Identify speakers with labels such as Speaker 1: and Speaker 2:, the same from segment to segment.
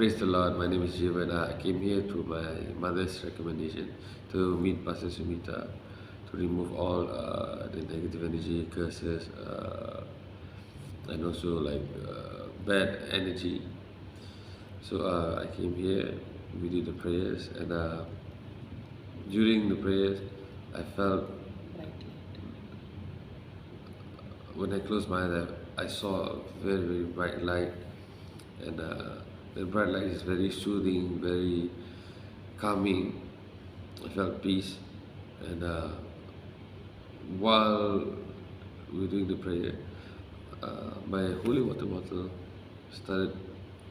Speaker 1: praise the Lord. My name is Jivan. I came here through my mother's recommendation to meet Pastor Sumita to remove all uh, the negative energy, curses, uh, and also like uh, bad energy. So uh, I came here. We did the prayers, and uh, during the prayers, I felt when I closed my eyes, I, I saw a very very bright light, and uh, the bright light is very soothing, very calming. I felt peace, and uh, while we were doing the prayer, uh, my holy water bottle started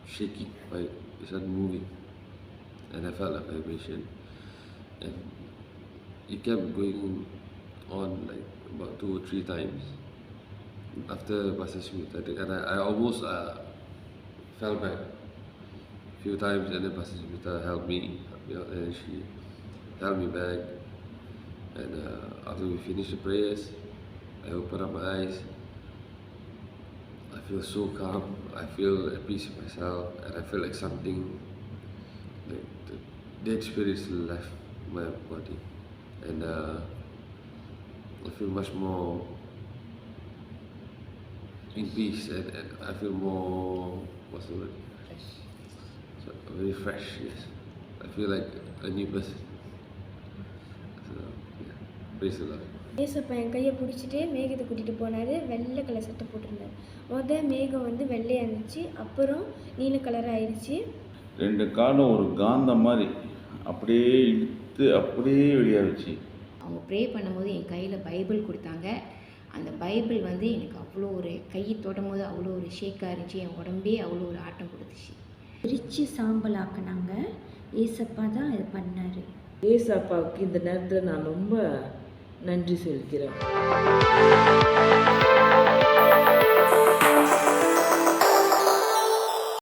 Speaker 1: shaking, my, it started moving, and I felt a vibration, and it kept going on like about two or three times. After Pastor Smith, and I, I almost uh, fell back few times, and then Pastor helped me, helped me and she held me back. And uh, after we finished the prayers, I opened up my eyes. I feel so calm. I feel at peace with myself, and I feel like something, like the dead spirits left my body, and uh, I feel much more in peace and, and I feel more what's the word? Very fresh, yes. I feel like a new person. So yeah. Praise the Lord.
Speaker 2: ஏசப்பா என் கையை பிடிச்சிட்டு மேகத்தை கூட்டிகிட்டு போனார் வெள்ளை colour சட்டை போட்டிருந்தார் முத மேகம் வந்து வெள்ளையாக இருந்துச்சு அப்புறம் நீல கலர் ஆயிடுச்சு
Speaker 3: ரெண்டு காலும் ஒரு காந்தம் மாதிரி அப்படியே இழுத்து அப்படியே வெளியாகிடுச்சு
Speaker 4: அவங்க ப்ரே பண்ணும்போது என் கையில் பைபிள் கொடுத்தாங்க அந்த பைபிள் வந்து எனக்கு அவ்வளோ ஒரு கையை தொடும் போது அவ்வளோ ஒரு ஷேக்காக இருந்துச்சு என் உடம்பே அவ்வளோ ஒரு ஆட்டம் கொடுத்துச்சு
Speaker 2: பிரித்து சாம்பலாக்குனாங்க. ஏசப்பா தான் இது பண்ணார்.
Speaker 5: ஏசப்பாவுக்கு இந்த நேரத்தில் நான் ரொம்ப நன்றி சொல்கிறேன்.